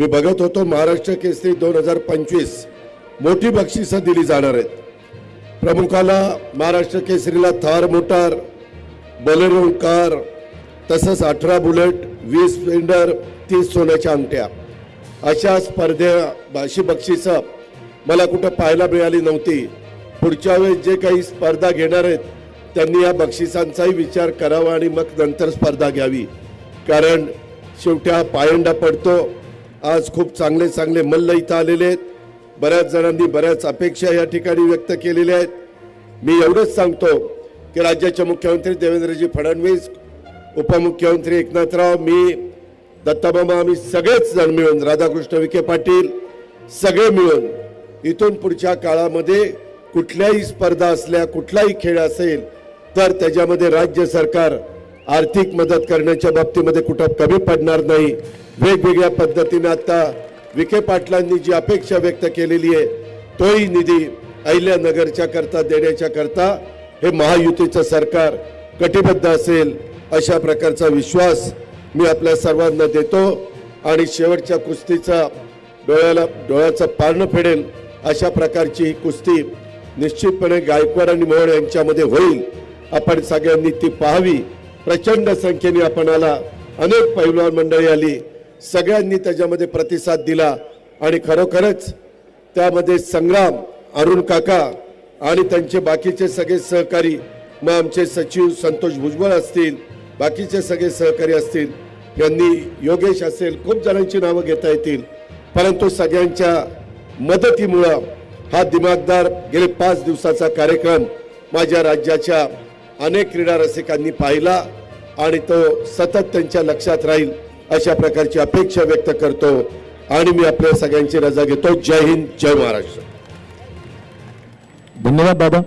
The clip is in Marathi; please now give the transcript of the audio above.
मी बघत होतो महाराष्ट्र केसरी दोन हजार पंचवीस. मोठी बक्षिसं दिली जाणार आहेत. प्रमुखाला महाराष्ट्र केसरीला थार मोटार बोलेरो कार तसंच अठरा बुलेट वीस स्प्लेंडर तीस सोन्याच्या अंगठ्या. अशा स्पर्धे अशी बक्षिसं मला कुठं पाहायला मिळाली नव्हती. पुढच्या वेळेस जे काही स्पर्धा घेणार आहेत त्यांनी या बक्षिसांचाही विचार करावा आणि मग नंतर स्पर्धा घ्यावी. कारण शेवटी हा पायंडा पडतो आज खूप चांगले चांगले मल्ल इथं आलेले आहेत. बऱ्याच जणांनी बऱ्याच अपेक्षा या ठिकाणी व्यक्त केलेल्या आहेत. मी एवढंच सांगतो की राज्याचे मुख्यमंत्री देवेंद्रजी फडणवीस उपमुख्यमंत्री एकनाथराव मी दत्ताबाबा आम्ही सगळेच जण मिळून राधाकृष्ण विखे पाटील सगळे मिळून इथून पुढच्या काळामध्ये कुठल्याही स्पर्धा असल्या कुठलाही खेळ असेल तर त्याच्यामध्ये राज्य सरकार आर्थिक मदत करण्याच्या बाबतीमध्ये कुठं कमी पडणार नाही. वेगवेगळ्या पद्धतीने आता विखे पाटलांनी जी अपेक्षा व्यक्त केलेली आहे तोही निधी अहिल्यानगरच्या करता देण्याच्या करता हे महायुतीचं सरकार कटिबद्ध असेल अशा प्रकारचा विश्वास मी आपल्या सर्वांना देतो आणि शेवटच्या कुस्तीचा डोळ्याला डोळ्याचं पारणं फेडेल अशा प्रकारची ही कुस्ती निश्चितपणे गायकवाड आणि मोहन यांच्यामध्ये होईल. आपण सगळ्यांनी ती पाहावी. प्रचंड संख्येने आपण आला अनेक पैलवान मंडळी आली. सगळ्यांनी त्याच्यामध्ये प्रतिसाद दिला आणि खरोखरच त्यामध्ये संग्राम अरुण काका आणि त्यांचे बाकीचे सगळे सहकारी मग आमचे सचिव संतोष भुजबळ असतील बाकीचे सगळे सहकारी असतील यांनी योगेश असेल खूप जणांची नावं घेता येतील. परंतु सगळ्यांच्या मदतीमुळं हा दिमागदार गेले पाच दिवसाचा कार्यक्रम माझ्या राज्याच्या अनेक क्रीडा रसिकांनी पाहिला आणि तो सतत त्यांच्या लक्षात राहील अशा प्रकारची अपेक्षा व्यक्त करतो. आणि मी आपल्या सगळ्यांची रजा घेतो. जय हिंद जय महाराष्ट्र. धन्यवाद दादा.